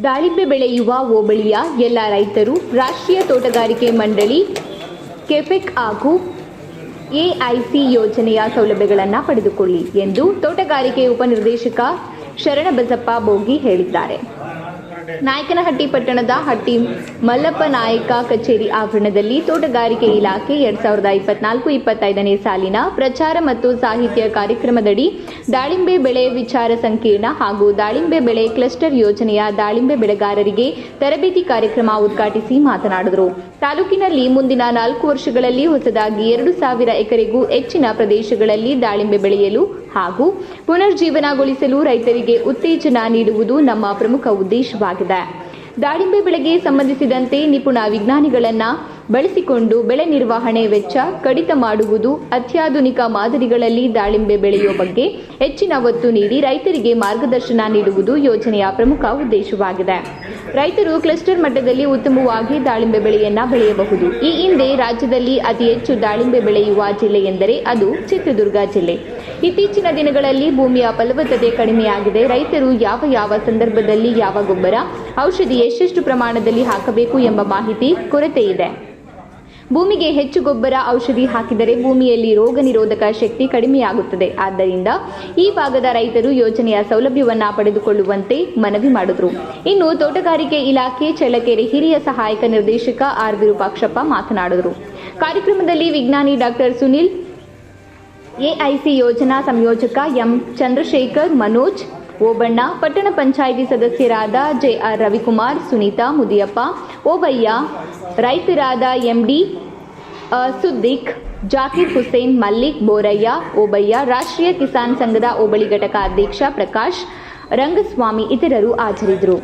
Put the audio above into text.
ದಾಳಿಂಬೆ ಬೆಳೆಯುವ ಹೋಬಳಿಯ ಎಲ್ಲ ರೈತರು ರಾಷ್ಟ್ರೀಯ ತೋಟಗಾರಿಕೆ ಮಂಡಳಿ, ಕೆಫೆಕ್ ಹಾಗೂ ಎಐಸಿ ಯೋಜನೆಯ ಸೌಲಭ್ಯಗಳನ್ನು ಪಡೆದುಕೊಳ್ಳಿ ಎಂದು ತೋಟಗಾರಿಕೆ ಉಪನಿರ್ದೇಶಕ ಶರಣಬಸಪ್ಪ ಬೋಗಿ ಹೇಳಿದ್ದಾರೆ. ನಾಯಕನಹಟ್ಟಿ ಪಟ್ಟಣದ ಹಟ್ಟಿ ಮಲ್ಲಪ್ಪ ನಾಯಕ ಕಚೇರಿ ಆವರಣದಲ್ಲಿ ತೋಟಗಾರಿಕೆ ಇಲಾಖೆ ಎರಡ್ ಸಾವಿರದ ಇಪ್ಪತ್ನಾಲ್ಕು ಇಪ್ಪತ್ತೈದನೇ ಸಾಲಿನ ಪ್ರಚಾರ ಮತ್ತು ಸಾಹಿತ್ಯ ಕಾರ್ಯಕ್ರಮದಡಿ ದಾಳಿಂಬೆ ಬೆಳೆ ವಿಚಾರ ಸಂಕಿರಣ ಹಾಗೂ ದಾಳಿಂಬೆ ಬೆಳೆ ಕ್ಲಸ್ಟರ್ ಯೋಜನೆಯ ದಾಳಿಂಬೆ ಬೆಳೆಗಾರರಿಗೆ ತರಬೇತಿ ಕಾರ್ಯಕ್ರಮ ಉದ್ಘಾಟಿಸಿ ಮಾತನಾಡಿದರು. ತಾಲೂಕಿನಲ್ಲಿ ಮುಂದಿನ ನಾಲ್ಕು ವರ್ಷಗಳಲ್ಲಿ ಹೊಸದಾಗಿ ಎರಡು ಸಾವಿರ ಎಕರೆಗೂ ಹೆಚ್ಚಿನ ಪ್ರದೇಶಗಳಲ್ಲಿ ದಾಳಿಂಬೆ ಬೆಳೆಯಲು ಹಾಗೂ ಪುನರ್ಜೀವನಗೊಳಿಸಲು ರೈತರಿಗೆ ಉತ್ತೇಜನ ನೀಡುವುದು ನಮ್ಮ ಪ್ರಮುಖ ಉದ್ದೇಶವಾಗಿದೆ. ದಾಳಿಂಬೆ ಬೆಳೆಗೆ ಸಂಬಂಧಿಸಿದಂತೆ ನಿಪುಣ ವಿಜ್ಞಾನಿಗಳನ್ನು ಬಳಸಿಕೊಂಡು ಬೆಳೆ ನಿರ್ವಹಣೆ ವೆಚ್ಚ ಕಡಿತ ಮಾಡುವುದು ಅತ್ಯಾಧುನಿಕ ಮಾದರಿಗಳಲ್ಲಿ ದಾಳಿಂಬೆ ಬೆಳೆಯುವ ಬಗ್ಗೆ ಹೆಚ್ಚಿನ ಒತ್ತು ನೀಡಿ ರೈತರಿಗೆ ಮಾರ್ಗದರ್ಶನ ನೀಡುವುದು ಯೋಜನೆಯ ಪ್ರಮುಖ ಉದ್ದೇಶವಾಗಿದೆ. ರೈತರು ಕ್ಲಸ್ಟರ್ ಮಟ್ಟದಲ್ಲಿ ಉತ್ತಮವಾಗಿ ದಾಳಿಂಬೆ ಬೆಳೆಯನ್ನ ಬೆಳೆಯಬಹುದು. ಈ ಹಿಂದೆ ರಾಜ್ಯದಲ್ಲಿ ಅತಿ ಹೆಚ್ಚು ದಾಳಿಂಬೆ ಬೆಳೆಯುವ ಜಿಲ್ಲೆ ಎಂದರೆ ಅದು ಚಿತ್ರದುರ್ಗ ಜಿಲ್ಲೆ. ಇತ್ತೀಚಿನ ದಿನಗಳಲ್ಲಿ ಭೂಮಿಯ ಫಲವತ್ತತೆ ಕಡಿಮೆಯಾಗಿದೆ. ರೈತರು ಯಾವ ಯಾವ ಸಂದರ್ಭದಲ್ಲಿ ಯಾವ ಗೊಬ್ಬರ, ಔಷಧಿ ಎಷ್ಟೆಷ್ಟು ಪ್ರಮಾಣದಲ್ಲಿ ಹಾಕಬೇಕು ಎಂಬ ಮಾಹಿತಿ ಕೊರತೆ ಇದೆ. ಭೂಮಿಗೆ ಹೆಚ್ಚು ಗೊಬ್ಬರ, ಔಷಧಿ ಹಾಕಿದರೆ ಭೂಮಿಯಲ್ಲಿ ರೋಗ ನಿರೋಧಕ ಶಕ್ತಿ ಕಡಿಮೆಯಾಗುತ್ತದೆ. ಆದ್ದರಿಂದ ಈ ಭಾಗದ ರೈತರು ಯೋಜನೆಯ ಸೌಲಭ್ಯವನ್ನು ಪಡೆದುಕೊಳ್ಳುವಂತೆ ಮನವಿ ಮಾಡಿದರು. ಇನ್ನು ತೋಟಗಾರಿಕೆ ಇಲಾಖೆ ಚಳ್ಳಕೆರೆ ಹಿರಿಯ ಸಹಾಯಕ ನಿರ್ದೇಶಕ ಆರ್ ವಿರೂಪಾಕ್ಷಪ್ಪ ಮಾತನಾಡಿದರು. ಕಾರ್ಯಕ್ರಮದಲ್ಲಿ ವಿಜ್ಞಾನಿ ಡಾಕ್ಟರ್ ಸುನಿಲ್ ಎಐಸಿ ಯೋಜನಾ ಸಂಯೋಜಕ ಎಂ ಚಂದ್ರಶೇಖರ್ ಮನೋಜ್, ಓಬಣ್ಣ ಪಟ್ಟಣ ಪಂಚಾಯಿತಿ ಸದಸ್ಯರಾದ ಜೆಆರ್ ರವಿಕುಮಾರ್, ಸುನೀತಾ ಮುದಿಯಪ್ಪ, ಓಬಯ್ಯ, ರೈತರಾದ ಎಂಡಿ ಸುದ್ದಿಕ್, ಜಾಕಿರ್ ಹುಸೇನ್, ಮಲ್ಲಿಕ್ ಬೋರಯ್ಯ, ಓಬಯ್ಯ, ರಾಷ್ಟ್ರೀಯ ಕಿಸಾನ್ ಸಂಘದ ಹೋಬಳಿ ಘಟಕ ಅಧ್ಯಕ್ಷ ಪ್ರಕಾಶ್, ರಂಗಸ್ವಾಮಿ ಇತರರು ಹಾಜರಿದ್ದರು.